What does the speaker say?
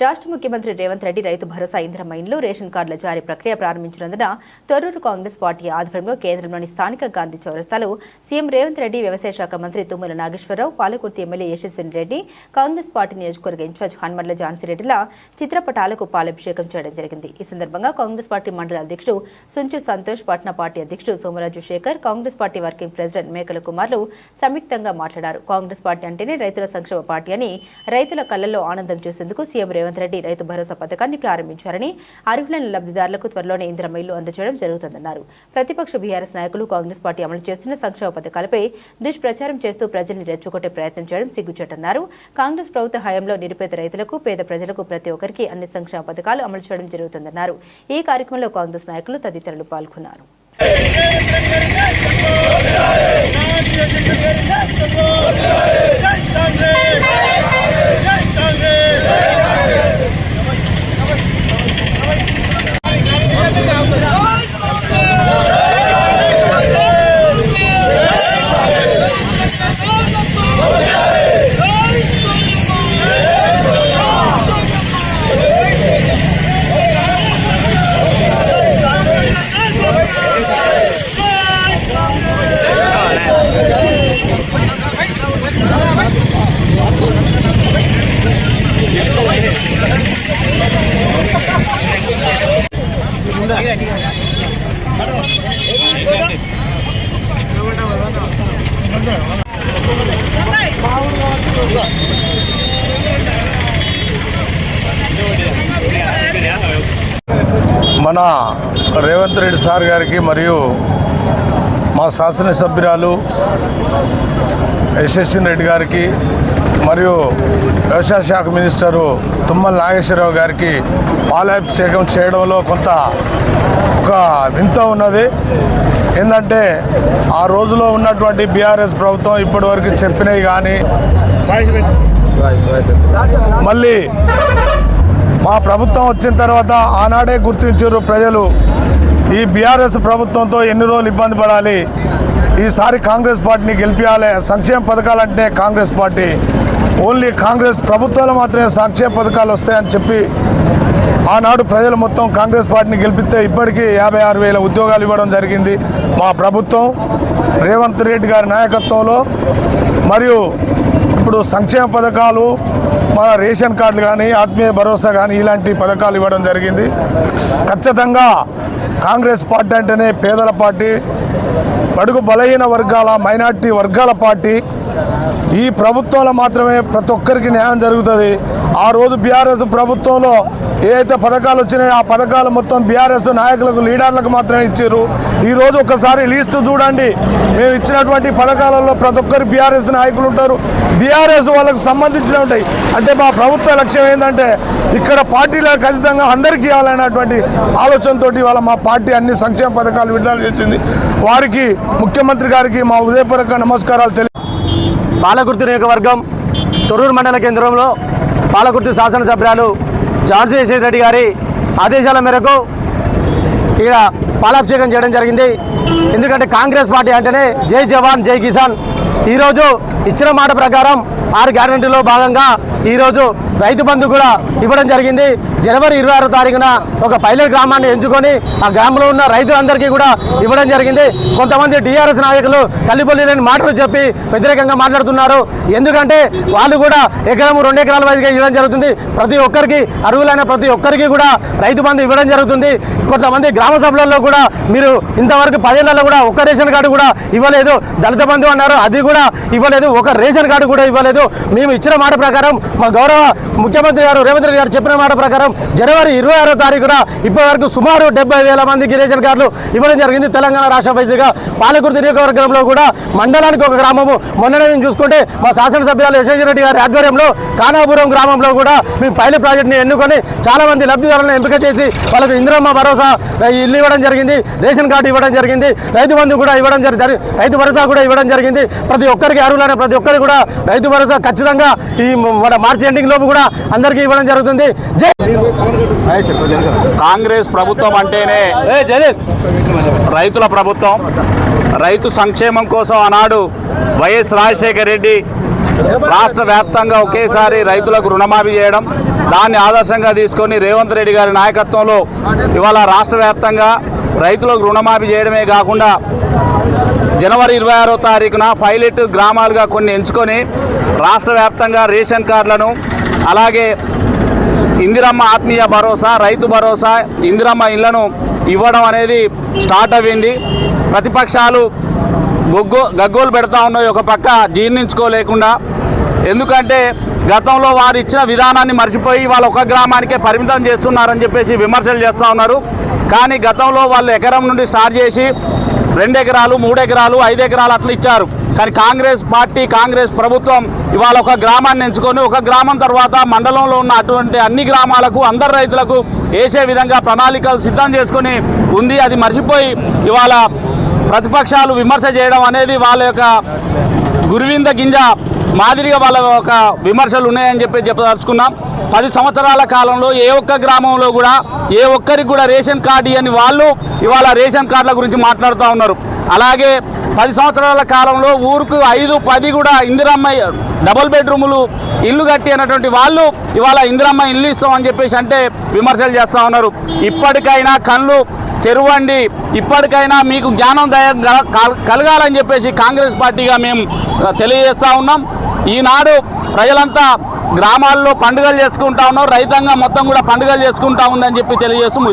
రాష్ట్ర ముఖ్యమంత్రి రేవంత్ రెడ్డి రైతు భరోసా ఇంద్రమ్మ ఇండ్లు రేషన్ కార్డుల జారీ ప్రక్రియ ప్రారంభించినందున తొర్రూరు కాంగ్రెస్ పార్టీ ఆధ్వర్యంలో కేంద్రంలోని స్థానిక గాంధీ చౌరస్తాలో సీఎం రేవంత్ రెడ్డి వ్యవసాయ శాఖ మంత్రి Tummala Nageswara Rao Palakurthi MLA Yashaswini Reddy Congress party నియోజకవర్గ ఇన్ఛార్జ్ హన్మర్ల ఝాన్సీరెడ్డిల చిత్రపటాలకు పాలాభిషేకం చేయడం జరిగింది. ఈ సందర్భంగా కాంగ్రెస్ పార్టీ మండల అధ్యక్షుడు సుంచు సంతోష్ పట్నా పార్టీ అధ్యక్షుడు Somaraju Shekar Congress party working president Mekala కుమార్లు సంయుక్తంగా మాట్లాడారు. కాంగ్రెస్ పార్టీ అంటేనే రైతుల సంక్షేమ పార్టీ అని రైతుల కళ్ళలో ఆనందం చూసేందుకు సీఎం రేవంత్ రెడ్డి రైతు భరోసా పథకాన్ని ప్రారంభించారని అర్హులైన లబ్ధిదారులకు త్వరలోనే ఇంద్రమ్మ ఇల్లు అందజేయడం జరుగుతుందన్నారు. ప్రతిపక్ష బీఆర్ఎస్ నాయకులు కాంగ్రెస్ పార్టీ అమలు చేస్తున్న సంక్షేమ పథకాలపై దుష్ప్రచారం చేస్తూ ప్రజల్ని రెచ్చగొట్టే ప్రయత్నం చేయడం సిగ్గుచేటన్నారు. కాంగ్రెస్ ప్రభుత్వ హయాంలో నిరుపేద రైతులకు పేద ప్రజలకు ప్రతి ఒక్కరికి అన్ని సంక్షేమ పథకాలు అమలు చేయడం జరుగుతుందన్నారు. ఈ కార్యక్రమంలో కాంగ్రెస్ నాయకులు తదితరులు పాల్గొన్నారు. జై కాంగ్రెస్! మన రేవంత్ రెడ్డి సార్ గారికి మరియు మా శాసనసభ్యురాలు యశస్వి రెడ్డి గారికి మరియు వ్యవసాయ శాఖ మినిస్టరు తుమ్మల నాగేశ్వరరావు గారికి పాలాభిషేకం చేయడంలో కొంత ఒక వింత ఉన్నది. ఏంటంటే ఆ రోజులో ఉన్నటువంటి బీఆర్ఎస్ ప్రభుత్వం ఇప్పటి వరకు చెప్పినవి కానీ మళ్ళీ మా ప్రభుత్వం వచ్చిన తర్వాత ఆనాడే గుర్తించారు ప్రజలు. ఈ బీఆర్ఎస్ ప్రభుత్వంతో ఎన్ని రోజులు ఇబ్బంది పడాలి? ఈసారి కాంగ్రెస్ పార్టీని గెలిపించాలి సంక్షేమ పథకాలంటే కాంగ్రెస్ పార్టీ. ఓన్లీ కాంగ్రెస్ ప్రభుత్వాలు మాత్రమే సంక్షేమ పథకాలు వస్తాయని చెప్పి ఆనాడు ప్రజలు మొత్తం కాంగ్రెస్ పార్టీని గెలిపిస్తే ఇప్పటికీ యాభై ఆరు వేల ఉద్యోగాలు ఇవ్వడం జరిగింది. మా ప్రభుత్వం రేవంత్ రెడ్డి గారి నాయకత్వంలో మరియు ఇప్పుడు సంక్షేమ పథకాలు మన రేషన్ కార్డులు కానీ ఆత్మీయ భరోసా కానీ ఇలాంటి పథకాలు ఇవ్వడం జరిగింది. ఖచ్చితంగా కాంగ్రెస్ పార్టీ అంటేనే పేదల పార్టీ బడుగు బలహీన వర్గాల మైనార్టీ వర్గాల పార్టీ. ఈ ప్రభుత్వంలో మాత్రమే ప్రతి ఒక్కరికి న్యాయం జరుగుతుంది. ఆ రోజు బీఆర్ఎస్ ప్రభుత్వంలో ఏదైతే పథకాలు వచ్చినాయో ఆ పథకాలు మొత్తం బీఆర్ఎస్ నాయకులకు లీడర్లకు మాత్రమే ఇచ్చారు ఈరోజు ఒకసారి లిస్టు చూడండి. మేము ఇచ్చినటువంటి పథకాలలో ప్రతి ఒక్కరు బీఆర్ఎస్ నాయకులు ఉంటారు. బీఆర్ఎస్ వాళ్ళకు సంబంధించిన ఉంటాయి. అంటే మా ప్రభుత్వ లక్ష్యం ఏంటంటే ఇక్కడ పార్టీలకు ఖచ్చితంగా అందరికీ ఇవ్వాలనేటువంటి ఆలోచనతో వాళ్ళ మా పార్టీ అన్ని సంక్షేమ పథకాలు విడుదల చేసింది. వారికి ముఖ్యమంత్రి గారికి మా ఉదయపూర్వక నమస్కారాలు తెలియ పాలకుర్తి నియోజకవర్గం తొర్రూరు మండల కేంద్రంలో పాలకుర్తి శాసనసభ్యురాలు జార్జ్ యశ్వంత్ రెడ్డి గారి ఆదేశాల మేరకు ఇక్కడ పాలాభిషేకం చేయడం జరిగింది. ఎందుకంటే కాంగ్రెస్ పార్టీ అంటేనే జై జవాన్ జై కిసాన్. ఈరోజు ఇచ్చిన మాట ప్రకారం ఆరు గ్యారంటీలో భాగంగా ఈరోజు రైతు బంధు కూడా ఇవ్వడం జరిగింది. జనవరి ఇరవై ఆరో తారీఖున ఒక పైలట్ గ్రామాన్ని ఎంచుకొని ఆ గ్రామంలో ఉన్న రైతులందరికీ కూడా ఇవ్వడం జరిగింది. కొంతమంది టీఆర్ఎస్ నాయకులు కల్లిపల్లి లేని మాటలు చెప్పి వ్యతిరేకంగా మాట్లాడుతున్నారు. ఎందుకంటే వాళ్ళు కూడా ఎకరం రెండు ఎకరాల వైదిగా ఇవ్వడం జరుగుతుంది. ప్రతి ఒక్కరికి అర్హులైన ప్రతి ఒక్కరికి కూడా రైతు బంధు ఇవ్వడం జరుగుతుంది. కొంతమంది గ్రామ సభలలో కూడా మీరు ఇంతవరకు పదేళ్ళలో కూడా ఒక్క రేషన్ కార్డు కూడా ఇవ్వలేదు. దళిత బంధు అన్నారు అది కూడా ఇవ్వలేదు. ఒక రేషన్ కార్డు కూడా ఇవ్వలేదు. మేము ఇచ్చిన మాట ప్రకారం మా గౌరవ ముఖ్యమంత్రి గారు రేవంత్ రెడ్డి గారు చెప్పిన మాట ప్రకారం జనవరి ఇరవై ఆరో తారీఖున ఇప్పటి వరకు సుమారు డెబ్బై వేల మందికి రేషన్ కార్డులు ఇవ్వడం జరిగింది. తెలంగాణ రాష్ట్ర వైద్యుగా పాలకుర్తి నియోజకవర్గంలో కూడా మండలానికి ఒక గ్రామము. మొన్ననే మేము చూసుకుంటే మా శాసనసభ్యులు యశోజీ రెడ్డి గారి ఆధ్వర్యంలో కానాపురం గ్రామంలో కూడా మేము పైలట్ ప్రాజెక్ట్ని ఎన్నుకొని చాలా మంది లబ్ధిదారులను ఎంపిక చేసి వాళ్ళకు ఇందిరమ్మ భరోసా ఇల్లు ఇవ్వడం జరిగింది రేషన్ కార్డు ఇవ్వడం జరిగింది రైతు బంధు కూడా ఇవ్వడం జరిగింది రైతు భరోసా కూడా ఇవ్వడం జరిగింది. ప్రతి ఒక్కరికి అర్హులైన ప్రతి ఒక్కరికి కూడా రైతు భరోసా ఖచ్చితంగా ఈ మన మార్చి ఎండింగ్ లోపు కూడా అందరికీ ఇవ్వడం జరుగుతుంది. జై కాంగ్రెస్ ప్రభుత్వం అంటేనే రైతుల ప్రభుత్వం. రైతు సంక్షేమం కోసం ఆనాడు వైఎస్ రాజశేఖర రెడ్డి రాష్ట్ర వ్యాప్తంగా ఒకేసారి రైతులకు రుణమాఫీ చేయడం దాన్ని ఆదర్శంగా తీసుకొని రేవంత్ రెడ్డి గారి నాయకత్వంలో ఇవాళ రాష్ట్ర వ్యాప్తంగా రైతులకు రుణమాఫీ చేయడమే కాకుండా జనవరి ఇరవై ఆరో తారీఖున పైలట్ గ్రామాలుగా కొన్ని ఎంచుకొని రాష్ట్ర వ్యాప్తంగా రేషన్ కార్డులను అలాగే ఇందిరమ్మ ఆత్మీయ భరోసా రైతు భరోసా ఇందిరమ్మ ఇళ్ళను ఇవ్వడం అనేది స్టార్ట్ అయ్యింది. ప్రతిపక్షాలు గొగ్గో గగ్గోలు పెడతా ఉన్నాయి ఒక పక్క జీర్ణించుకోలేకుండా. ఎందుకంటే గతంలో వారు ఇచ్చిన విధానాన్ని మర్చిపోయి వాళ్ళు ఒక గ్రామానికే పరిమితం చేస్తున్నారని చెప్పేసి విమర్శలు చేస్తూ ఉన్నారు. కానీ గతంలో వాళ్ళు ఎకరం నుండి స్టార్ట్ చేసి రెండు ఎకరాలు మూడు ఎకరాలు ఐదు ఎకరాలు అట్లా ఇచ్చారు. కానీ కాంగ్రెస్ పార్టీ కాంగ్రెస్ ప్రభుత్వం ఇవాళ ఒక గ్రామాన్ని ఎంచుకొని ఒక గ్రామం తర్వాత మండలంలో ఉన్న అటువంటి అన్ని గ్రామాలకు అందరు రైతులకు వేసే విధంగా ప్రణాళికలు సిద్ధం చేసుకొని ఉంది. అది మర్చిపోయి ఇవాళ ప్రతిపక్షాలు విమర్శ చేయడం అనేది వాళ్ళ యొక్క గురువింద గింజ మాదిరిగా వాళ్ళ ఒక విమర్శలు ఉన్నాయని చెప్పి చెప్పదలుచుకున్నాం. పది సంవత్సరాల కాలంలో ఏ ఒక్క గ్రామంలో కూడా ఏ ఒక్కరికి కూడా రేషన్ కార్డు ఇవ్వని వాళ్ళు ఇవాళ రేషన్ కార్డుల గురించి మాట్లాడుతూ ఉన్నారు. అలాగే పది సంవత్సరాల కాలంలో ఊరుకు ఐదు పది కూడా ఇందిరమ్మ డబుల్ బెడ్రూములు ఇల్లు కట్టి అన్నటువంటి వాళ్ళు ఇవాళ ఇందిరమ్మ ఇల్లు ఇస్తామని చెప్పేసి అంటే విమర్శలు చేస్తూ ఉన్నారు. ఇప్పటికైనా కళ్ళు తెరవండి. ఇప్పటికైనా మీకు జ్ఞానం దయ కలగాలని చెప్పేసి కాంగ్రెస్ పార్టీగా మేము తెలియజేస్తూ ఉన్నాం. ఈనాడు ప్రజలంతా గ్రామాల్లో పండుగలు చేసుకుంటా ఉన్నారు. రైతాంగం మొత్తం కూడా పండుగలు చేసుకుంటా ఉందని చెప్పి తెలియజేస్తూ ముగిస్తాం